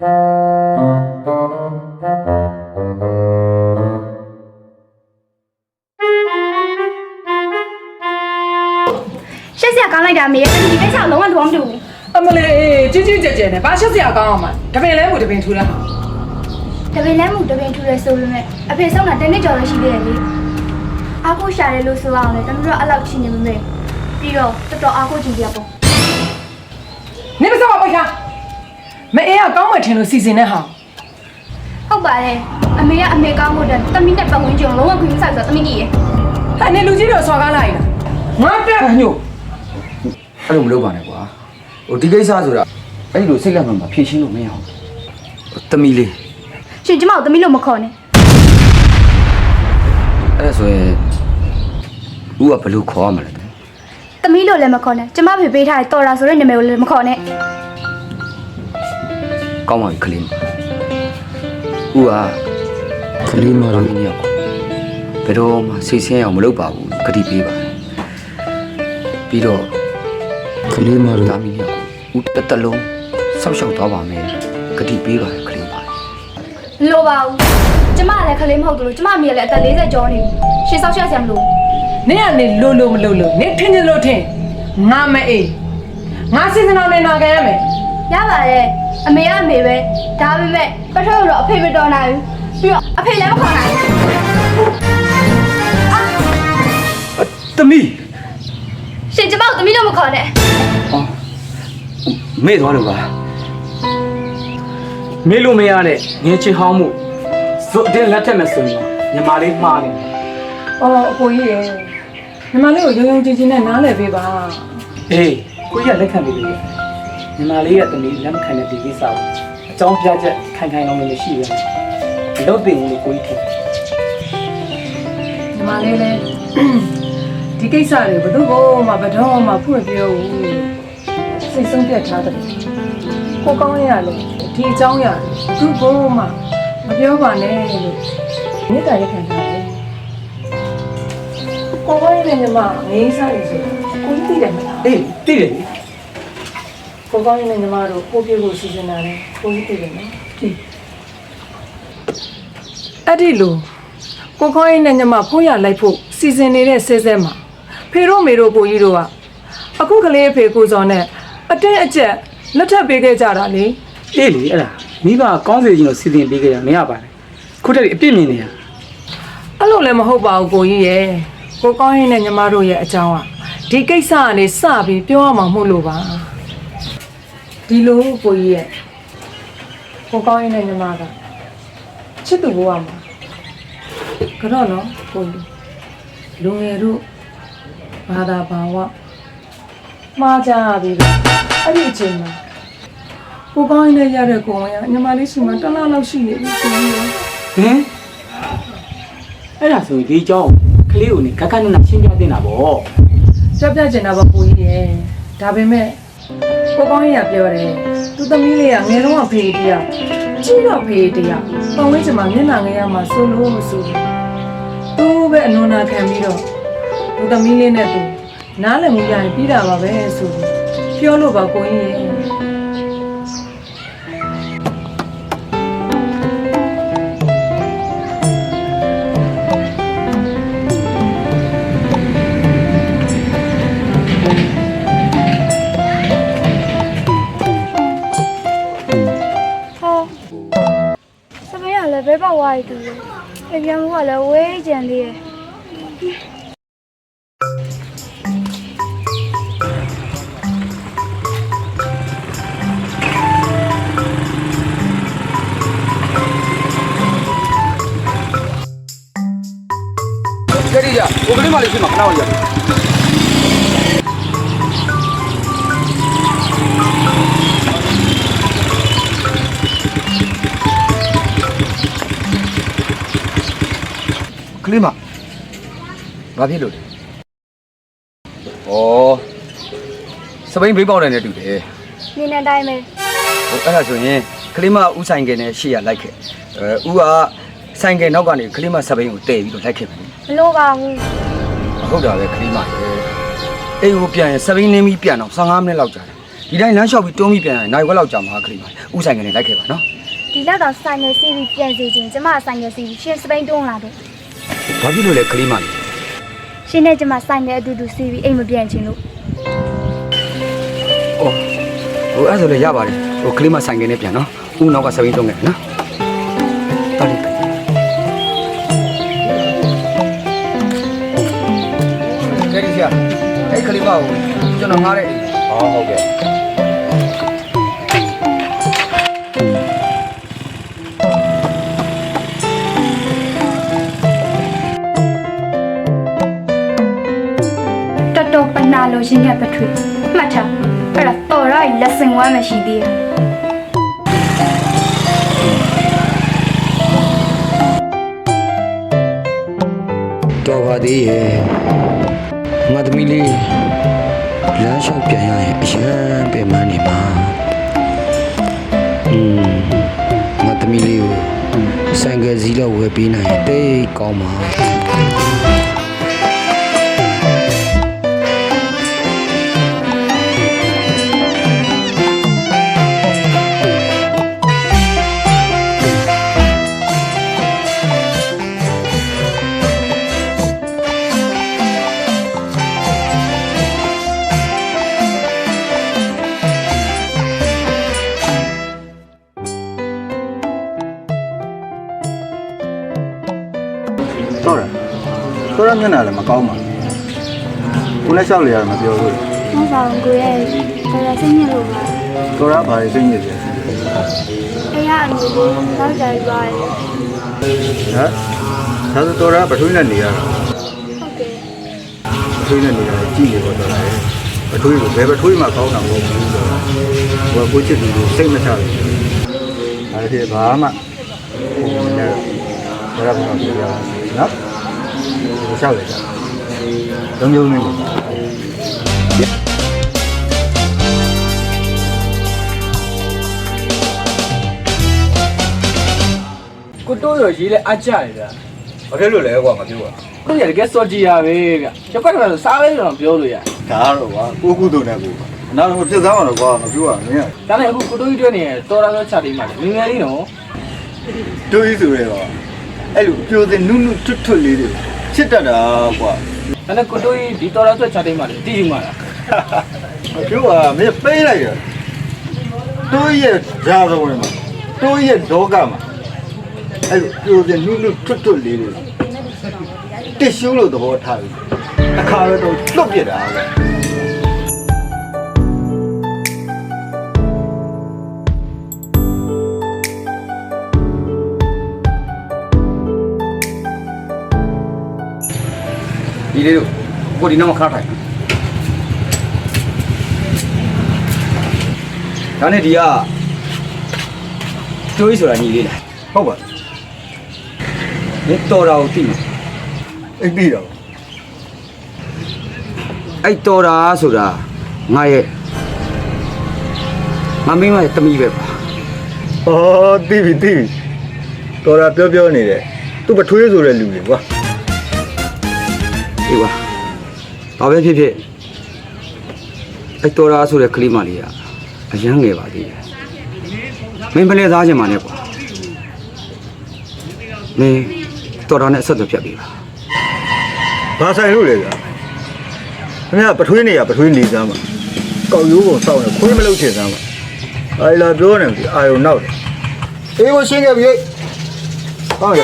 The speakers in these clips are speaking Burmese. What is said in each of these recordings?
ရှက်စရာကောင်းလိုက်တာမေရဲ့ဒီကိစ္စလုံးဝသဘောမတူဘူးအမလေးကြီးကြီးကျယ်ကျယ်နဲ့ဘာရှက်စရာကောင်းအောင်မတပင်လဲကိုတပင်ထူလာတပင်လဲမှုတပင်ထူရဲဆိုပေမဲ့အဖေဆုံးတာတနေ့ကျော်လို့ရှိသေးတယ်လေအားကိုရှာတယ်လို့ဆိုအောင်လေတမတို့အဲ့လောက်ချင်နေမမေပြီးတော့တော်တော်အားကိုချင်ပြပေါ့နေမစမပိုက်ခါ မအေးကကောင်းမှထင်လို့စီစဉ်တဲ့ဟာဟုတ်ပါတယ်အမေကအမေကောင်းဖို့တဲ့တမီးနဲ့ပတ်ဝန်းကျင်လုံးဝခွင့်မဆိုင်ဆိုတော့တမီးကြီးရဲ့ဟဲ့နေလူကြီးတော့ဆွာကားလိုက်လားငါတက်ညို့အဲ့လိုမလုပ်ပါနဲ့ကွာဟိုဒီကိစ္စဆိုတာအဲ့လိုစိတ်လက်မှန်မှာဖြည့်ရှင်းလို့မရဘူးဟိုတမီလေးရှင်ကျမကိုတမီးလို့မခေါ်နဲ့အဲ့ဒါဆိုရင်ဦးကဘယ်လိုခေါ်ရမလဲတမီးလို့လည်းမခေါ်နဲ့ကျမဖေပေးထားတဲ့တော်တာဆိုတဲ့နာမည်ကိုလည်းမခေါ်နဲ့ ကောင်းပါပြီခလေးမဦးကခလေးမတော့ညောက်ဘယ်တော့မှစိတ်ဆင်းအောင်မလုပ်ပါဘူးဂတိပေးပါပြီးတော့ခလေးမတော့ဒါမီညောက်ဦးတစ်တလုံးဆောက်ရှောက်သွားပါမယ်ဂတိပေးပါခလေးမလိုပါဘူးကျမလည်းခလေးမဟုတ်ဘူးလို့ကျမအမေလည်းအသက်40ကျော်နေပြီရှင်ဆောက်ရှက်ဆရာမလို့နေကနေလိုလိုမလိုလိုနေထင်းချင်လို့ထင်းငါမအေးငါစီစဉ်အောင်နေနာခံရမယ်ရပါတယ် အမေကအမေပဲဒါပေမဲ့ပထမတော့အဖေမတော်နိုင်ဘူးပြီးတော့အဖေလည်းမခေါ်နိုင်ဘူးတမီရှင်ကျမကိုတမီးလို့မခေါ်နဲ့အော်မေ့သွားလို့ပါမေးလို့မရတဲ့ငင်းချင်ဟောင်းမှုဇွတ်အတင်းလက်ထက်မဲ့ဆိုရင်ညီမလေးမှားနေအော်အကိုကြီးရဲ့ညီမလေးကိုရုံရုံကြည်ကြည်နဲ့နားလည်ပေးပါအေးကိုကြီးကလက်ခံပြီလေ ညီမလေးရဲ့တမီးလက်မခံတဲ့ဒီကိစ္စကိုအကြောင်းပြချက်ခိုင်ခိုင်အောင်လို့မရှိဘူးလို့တင်လို့ကိုကြီးထင်ညီမလေးလည်းဒီကိစ္စတွေဘယ်သူ့ကိုမှဘယ်တော့မှဖွင့်ပြောဘူးစိတ်ဆုံးပြတ်ထားတယ်ကိုကောင်းရလေဒီအကြောင်းရတယ်သူ့ကိုမှမပြောပါနဲ့လို့မြေတားရခံထားတယ်ကိုကောင်းရတဲ့ညီမငေးစားနေဆိုကိုကြီးသိတယ်မလားအေးသိတယ်လေ ကိုကောင်းရင်လည်းညီမတို့ပို့ပြဖို့စီစဉ်တာလေကိုကြီးသိတယ်နော်ဒီအဲ့ဒီလိုကိုကောင်းရင်လည်းညီမဖိုးရလိုက်ဖို့စီစဉ်နေတဲ့ဆဲဆဲမှာဖေတို့မေတို့ကိုကြီးတို့ကအခုကလေးအဖေကိုစော်နဲ့အတင်းအကျပ်လက်ထပ်ပေးခဲ့ကြတာလေအေးလေအဲ့ဒါမိဘကောင်းစေခြင်းလို့စီစဉ်ပေးကြရမရပါနဲ့ခုတည်းအပြစ်မြင်နေရအဲ့လိုလည်းမဟုတ်ပါဘူးကိုကြီးရဲ့ကိုကောင်းရင်လည်းညီမတို့ရဲ့အကြောင်းอ่ะဒီကိစ္စကနေစပြီးပြောရမှာမဟုတ်လို့ပါ ဒီလိုကိုကြီးရဲ့ကိုကောင်းရင်လည်းညီမကချစ်သူဘဝမှာကတော့နော်ကိုကြီးလူငယ်တို့ဘာသာဘာဝမှားကြရပြီလေအဲ့ဒီအချိန်မှာကိုကောင်းရင်လည်းရတဲ့ကိုဝင်ကညီမလေးရှိမှတစ်လားလောက်ရှိနေပြီကိုကြီးရဲ့ဟင်အဲ့ဒါဆိုရင်ဒီအကြောင်းကလေးကိုနေခက်ခက်နက်နက်ရှင်းပြတင်တာပေါ့ပြပြကျင်တာပေါ့ကိုကြီးရဲ့ဒါပေမဲ့ ကိုကောင်းကြီးကပြောတယ်သူသမီးလေးကငယ်တော့ဖေးတရားကြီးတော့ဖေးတရားပုံဝဲချင်မှာမျက်နှာငယ်ရမှာစိုးလို့မစိုးဘူးသူပဲအနွန်နာခံပြီးတော့သူသမီးလေးနဲ့သူနားလည်မှုရရင်ပြီးတာပါပဲဆိုပြီးပြောလို့ပါကိုကြီး လည်းဘဲပေါက်ဝါးရီတူတယ်အပြန်မှုကလည်းဝေးကြံလေးရဲ့ကဲဒီကြဟိုကလေးမလေးရှိမှာခဏဝင်ရ လေးမဘာဖြစ်လို့လဲဩစပိန်ဘေးပေါက်တယ်နဲ့တူတယ်နေနေတိုင်းပဲဟိုအဲ့ဒါဆိုရင်ကလေးမဥဆိုင်ကယ်နဲ့ရှေ့ရလိုက်ခဲ့အဲဥကဆိုင်ကယ်နောက်ကနေကလေးမစပိန်ကိုတည့်ပြီးတော့လိုက်ခဲ့မယ်မလို့ပါဘူးဟုတ်တာပဲကလေးမရေအိမ်ကိုပြန်ရင်စပိန်နင်းပြီးပြန်တော့15မိနစ်လောက်ကြာတယ်ဒီတိုင်းလမ်းလျှောက်ပြီးတွန်းပြီးပြန်ရင်နိုင်ဝက်လောက်ကြာမှာခလေးမလေးဥဆိုင်ကနေလိုက်ခဲ့ပါနော်ဒီလောက်တော့ဆိုင်ငယ်စီးပြီးပြန်စီခြင်းကျမဆိုင်ငယ်စီးပြီးရှင်စပိန်တွန်းလာတယ် ဘာဖြစ်လို့လဲခလေးမလေးရှင်နဲ့ကျမဆိုင်ငယ်အတူတူစီးပြီးအိမ်မပြန်ချင်လို့အော်ဟိုအဲ့ဒါဆိုလည်းရပါတယ်ဟိုခလေးမဆိုင်ကနေပြန်နော်ဥနောက်ကစပိန်တုံးခဲ့နော်တော်လိကဲဒီဆရာအဲ့ခလေးမကိုကျွန်တော်ငားတဲ့အိမ်ဟောဟုတ်ကဲ့ နာလို့ရှင်ကပထွေမှတ်ထားအဲ့ဒါတော်ရည်လက်စင်ဝမ်းမရှိသေးဘူးတော်ပါသေးရဲ့ငါသမီးလေးလမ်းလျှောက်ပြန်ရရင်အရန်ပင်မနေမှာอืมငါသမီးလေးကိုဆိုင်ကယ်စီးလောက်ဝယ်ပေးနိုင်ရင်တိတ်ကောင်းပါ ကိုလည်းလျှောက်လေရတယ်မပြောဘူးမဟုတ်ပါဘူးကိုရဲ့တော်တော်စိတ်ညစ်လို့ပါတော်ရဘာတွေသိနေတယ်အေးရအမျိုးလေးတော့ကြိုက်ပါရဲ့ဟမ်ဒါဆိုတော်ရပထွေးနဲ့နေရတာဟုတ်ကဲ့ပထွေးနဲ့နေရတယ်ကြည့်နေတော့တော်တယ်ပထွေးကိုဘယ်ပထွေးမှကောင်းတာမဟုတ်ဘူးဆိုတော့ဟိုကိုချစ်သူကိုစိတ်မချဘူးအဲ့ဒီဘာမှဟိုနဲ့တော်ရဘာမှပြောရအောင်နော်ဟိုလျှောက်လေကြလုံးလုံးလေးကို တိုးရရေးလဲအကြရတယ်ဗျာဘာဖြစ်လို့လဲကွာမပြောပါကိုရတကယ်စော်ကြည်ရပဲဗျာရက်ကွက်ကဆိုစားပဲတော့ပြောလို့ရဒါတော့ကွာကိုကုသိုလ်နဲ့ကိုနောက်တော့ပြစ်သားမှာတော့ကွာမပြောရမင်းဒါနဲ့အခုကိုတိုးကြီးတွေ့နေတော်တော်ချတိမှလေငငယ်လေးနော်တွေးဆိုရဲတော့အဲ့လိုပြိုစင်နုနုထွတ်ထွတ်လေးတွေချစ်တတ်တာကွာဒါနဲ့ကိုတိုးကြီးဒီတော်တော်ချတိမှလေတီးတီးမှလားမပြောပါမင်းပေးလိုက်ရတွေးရဲ့ဓာတ်တော်ဝင်မှာတွေးရဲ့ဒေါကမှာ အဲ့လိုပြိုစင်နုနုထွတ်ထွတ်လေးတွေတစ်ရှူးလို့သဘောထားပြီအခါတော့လွတ်ပြတာပဲဒီလေးတို့ကိုဒီနောက်မှာခါထိုင်ဒါနဲ့ဒီကတွေးဆိုတာညီလေးလားဟုတ်ပါ မင်းတော်တာကိုသိမှာအိပ်ပြီးတော့အဲ့တော်တာဆိုတာငါရဲ့ငါမင်းမရဲ့တမီးပဲပါဩတီးပြီတီးပြီတော်တာပြောပြောနေတယ်သူပထွေးဆိုတဲ့လူတွေကွာအေးကွာဘာပဲဖြစ်ဖြစ်အဲ့တော်တာဆိုတဲ့ကလေးမလေးကအရန်ငယ်ပါသေးတယ်မင်းဘယ်နဲ့သားချင်မှာလဲကွာမင်း တော်တာနဲ့အဆက်အသွယ်ဖြတ်ပြီပါဘာဆိုင်လို့လဲကွာခင်ဗျာပထွေးနေရပထွေးနေစမ်းပါကောက်ရိုးပုံစောက်နေခွေးမလုပ်ချင်စမ်းပါအိုင်လာပြောနေပြီအာယုံနောက်တယ်အေးကိုရှင်းခဲ့ပြီဟောရ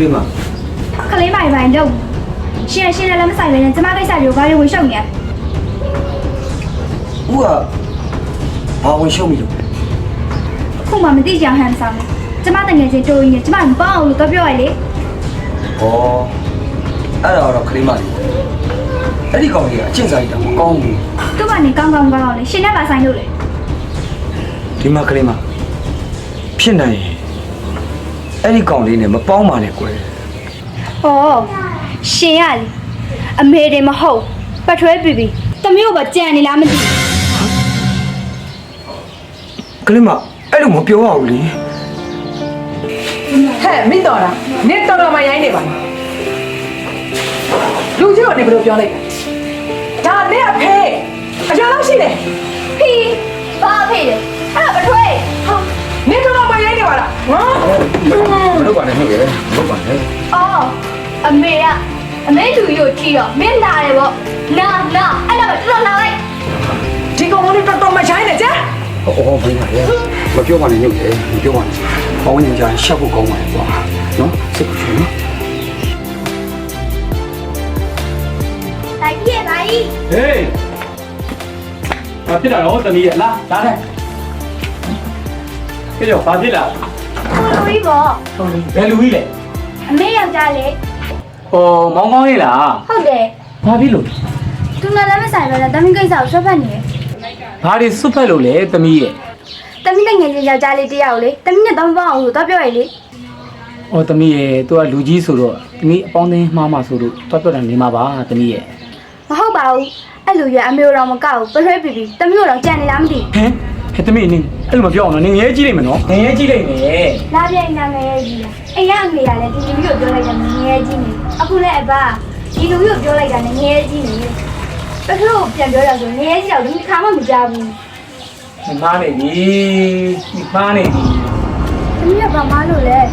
လေးမကလေးမိုင်ပိုင်းတော့ရှင်ရှင်လည်းမဆိုင်ပဲနဲ့ကျမကိစ္စတွေကိုဘာလို့ဝင်ရှုပ်နေရဦးကဘာဝင်ရှုံးပြီလို့ခုမှမသိကြဟန်ဆောင်ကျမတငယ်ချင်းတိုးရင်ကျမမပေါအောင်လို့တော့ပြောရလေဩအဲ့ဒါတော့ကလေးမလေးအဲ့ဒီကောင်ကြီးကအချင်းစားကြီးတာမကောင်းဘူးသူ့ဘာနေကောင်းကောင်းကောင်းအောင်လေရှင်နဲ့ပါဆိုင်လို့လေဒီမှာကလေးမဖြစ်နိုင်ရင် အဲ့ဒီကောင်လေးနဲ့မပေါင်းပါနဲ့ကွယ်ဟောရှင်ရလေအမေတွေမဟုတ်ပပတ်ထွဲပြီပြီတမီးကိုပဲကြံနေလားမသိဘူးကလေးမအဲ့လိုမပြောရဘူးလေဟဲ့မိတော်လားနင်တော်တော်မှရိုင်းနေပါလားလူကြီးကိုနေဘယ်လိုပြောလိုက်လဲဒါနဲ့အဖေအကျော်လောက်ရှိတယ်ဖီဘာဖေးလဲအဲ့ဒါပတ်ထွဲဟာနင်တော်တော်မှရိုင်းနေ ပါလားဟမ်မလုပ်ပါနဲ့ဟုတ်ရဲ့မလုပ်ပါနဲ့အော်အမေကအမေလူကြီးကိုကြည့်တော့မင်းလာတယ်ပေါ့နာနာအဲ့ဒါပဲတော်တော်လာလိုက်ဒီကောင်လေးတော်တော်မှရိုင်းနေကြဟောဟောမင်းပါလေမပြောပါနဲ့ညုတ်တယ်မပြောပါနဲ့ပေါင်းရင်ကြာရှက်ဖို့ကောင်းပါလေကွာနော်စိတ်ကူနော်လိုက်ပြည့်ပါ ਈ ဟေးဘာဖြစ်လာတော့တမီးရလားလာတယ် ကြည့်ရောဘာဖြစ်လာကိုလူကြီးပေါ့ဟုတ်ဘယ်လူကြီးလဲအမေယောက်ျားလေဟောမောင်ကောင်းရေးလားဟုတ်တယ်ဘာဖြစ်လို့သူနဲ့လည်းမဆိုင်ပဲနဲ့တမီးကိစ္စကိုဆွတ်ဖက်နေတယ်ဘာတွေစွတ်ဖက်လို့လဲတမီးရဲ့တမီးနဲ့ငယ်ချင်းယောက်ျားလေးတယောက်လေတမီးနဲ့တော့မပေါအောင်လို့တော့ပြောရလေဟောတမီးရဲ့သူကလူကြီးဆိုတော့တမီးအပေါင်းအသင်းမှားမှဆိုလို့တွတ်ပြတ်တယ်နေမှာပါတမီးရဲ့မဟုတ်ပါဘူးအဲ့လိုရအမေတော်မကောက်ဘူးပထွဲပြီပြီတမီးတို့တော့ကြံနေလားမသိဟမ် ဟဲ့တမီးနင်းအဲ့လိုမပြောအောင်နော်နင်ငယ်ကြီးလိုက်မယ်နော်ငယ်ကြီးလိုက်မယ်လာပြိုင်နာငယ်ရဲ့ကြီးလားအိမ်ရအမေကလည်းဒီလူကြီးကိုပြောလိုက်တာငယ်ရဲ့ကြီးနေအခုလည်းအဘဒီလူကြီးကိုပြောလိုက်တာငယ်ရဲ့ကြီးနေပထွဲကိုပြန်ပြောရဆိုငယ်ရဲ့ကြီးတော့ဒီခါမှမကြဘူးဒီမားနေပြီဒီမားနေပြီတမီးကဘာမှလို့လဲဩ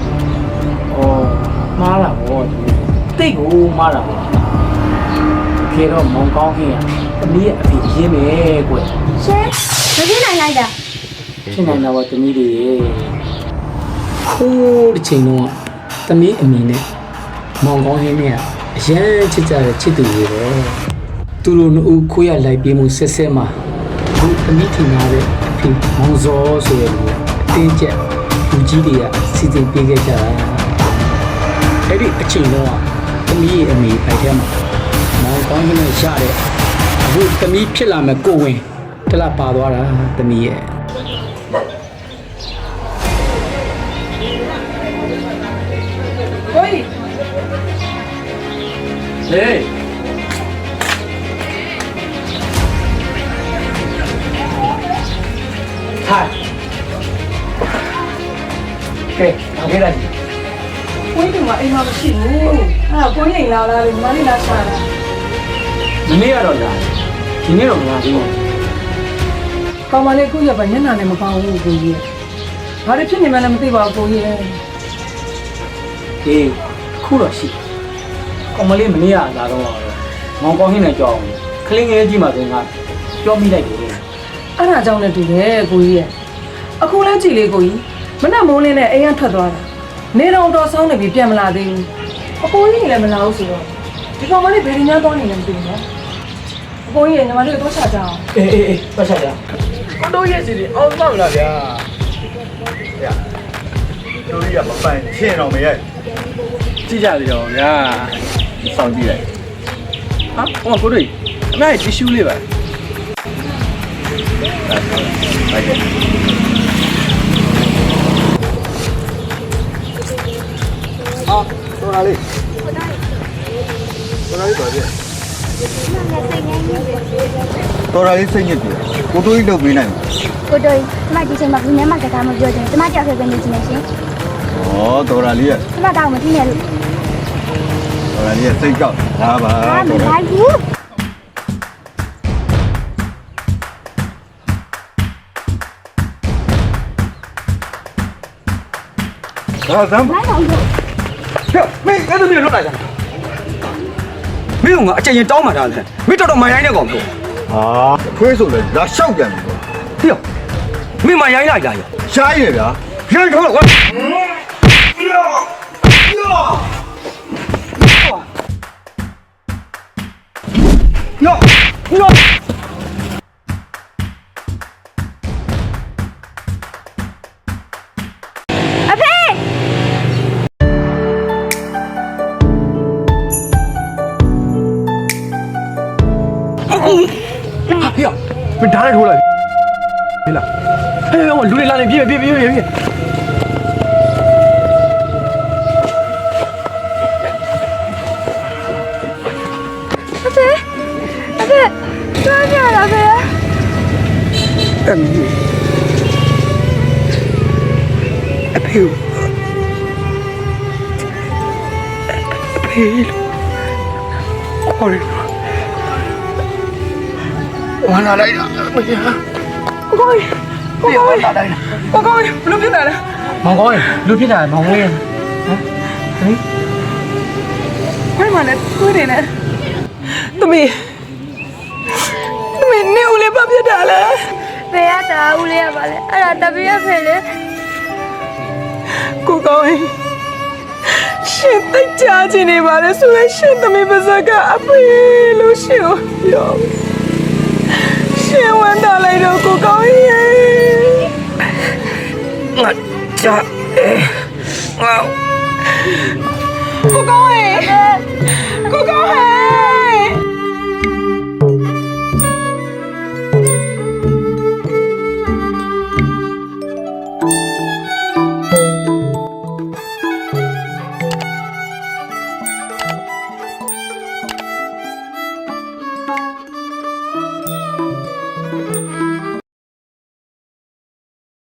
မားလာဘောတိတ်ကိုမားလာဘောခေတော့မောင်ကောင်းဟင်းရတမီးရဲ့အဖေရင်းမယ်ကွရှဲ မဖြစ်နိုင်လိုက်တာဖြစ်နိုင်တော့တမီးတွေခိုးတစ်ချိန်တော့တမီးအမိနဲ့မောင်ကောင်းဟင်းနဲ့အရန်ချစ်ကြတဲ့ချစ်သူတွေပဲသူတို့နှစ်ဦးခိုးရလိုက်ပြေးမှုဆက်ဆက်မှာအခုတမီးထင်ရတဲ့အဖေမောင်စောဆိုရယ်လို့အတင်းကျပ်လူကြီးတွေကစီစဉ်ပေးခဲ့ကြတာအဲ့ဒီအချိန်တော့တမီးရဲ့အမိပိုက်ထဲမှာမောင်ကောင်းဟင်းနဲ့ရတဲ့အခုတမီးဖြစ်လာမဲ့ကိုယ်ဝင် တလားပါသွားတာတမီးရဲ့ကိုကြီးဟေးဟိုင်ကဲဘာခဲ့လဲကိုကြီးကအိမ်မှာမရှိဘူးအဲ့ဒါကိုကြီးအိမ်လာလာတယ်ညီမလေးလာရှာတာမနေ့ကတော့လာဒီနေ့တော့မလာဘူး ကောင်မလေးကိုကြီးကညနာနဲ့မကောင်းဘူးကိုကြီးဘာတွေဖြစ်နေမှလည်းမသိပါဘူးကိုကြီးဟေးခုတော့ရှိကောင်မလေးမနေ့ကလာတော့မောင်ကောင်းဟင်းနဲ့ကြောက်အောင်ခလင်းငယ်ကြီးမှဆိုငါကြောမိလိုက်တယ်အဲ့ဒါကြောင့်လည်းတူတယ်ကိုကြီးရဲ့အခုလဲကြည်လေးကိုကြီးမနက်မိုးလင်းနဲ့အိမ်ကထွက်သွားတာနေတော့တော်ဆောင်းနေပြီပြန်မလာသေးဘူးအကိုကြီးလည်းမလာဘူးဆိုတော့ဒီကောင်မလေးဘယ်ညမ်းသွားနေလဲမသိဘူးနော်အကိုကြီးရဲ့ညီမလေးကိုတော့ချကြအောင်အေးအေးအေးပတ်ချက်ကြ ကိုတို့ရဲ့စီဒီအောင်ဆောင်လာဗျာဗျာတို့ရမပိုင်ရှင်းတော့မရဲ့ကြည့်ကြလေတော့ဗျာစောင့်ကြည့်လိုက်ဟာဟောကိုတို့အမေတီရှူးလေးပါဟုတ်ကဲ့ဟာတော်လာလေးတော်လာလေးပါဗျာတော် လာလေးစိတ်ညစ်တယ်ကိုတို့ကြီးလုပ်ပေးနိုင်မှာကိုတော်ကျမဒီချိန်မှာဘူးနဲ့မှစကားမပြောချင်ကျမကြောက်ခဲ့ပဲနေချင်နေရှင်ဩတော်လာလေးကကျမတော့မသိနဲ့လို့တော်လာလေးကစိတ်ကြောက်ဒါပါအာမတော်လာလိုက်ဘူးဒါသမ်းလိုက်တော့လို့ဟဲ့မင်းအဲ့လိုမျိုးလုပ်လိုက်ကြမင်းကငါအချိန်ရင်တောင်းမှထားတယ်မင်းတော်တော်မရိုင်းတဲ့ကောင်ပြော ဟာခွေးဆိုလဲလာလျှောက်ပြန်ပြီပေါ့ဟေ့မင်းမရိုင်းလိုက်လားရောရှားရည်ဗျာရိုင်းထောင်းတော့ကွာယောနော် ဓာတ်နဲ့ထိုးလိုက်ဟေးလာဟေးဟောလူတွေလာနေပြေးပြေးပြေးပြေးပြေးအဖေအဖေသွားပြတာဖေအမ်အဖေအဖေလို့ခေါ်တယ် ဝမ်းလာလိုက်တာမင်းဟာကိုကောင်းကြီးပြေဝမ်းလာလိုက်တာကိုကောင်းကြီးဘလို့ဖြစ်တာလဲမောင်ကောင်းရေလူဖြစ်တာမောင်လေးဟမ်ဟင်ဘယ်မှာလဲတွေးနေလဲသမီးသမီးနေဦးလေးဘာဖြစ်တာလဲဖေရတာဦးလေးရပါလေအဲ့ဒါတပည့်ရဖေလေကိုကောင်းရင်ရှင်သိကြခြင်းနေပါလေဆိုရရှင်သမီးပါစကအဖေလို့ရှင်ကိုပြော ရှင်ဝန်တာလိုက်တော့ကိုကောင်းရဲ့ငါကြအဲငါကိုကောင်းရဲ့ကိုကောင်းဟဲ့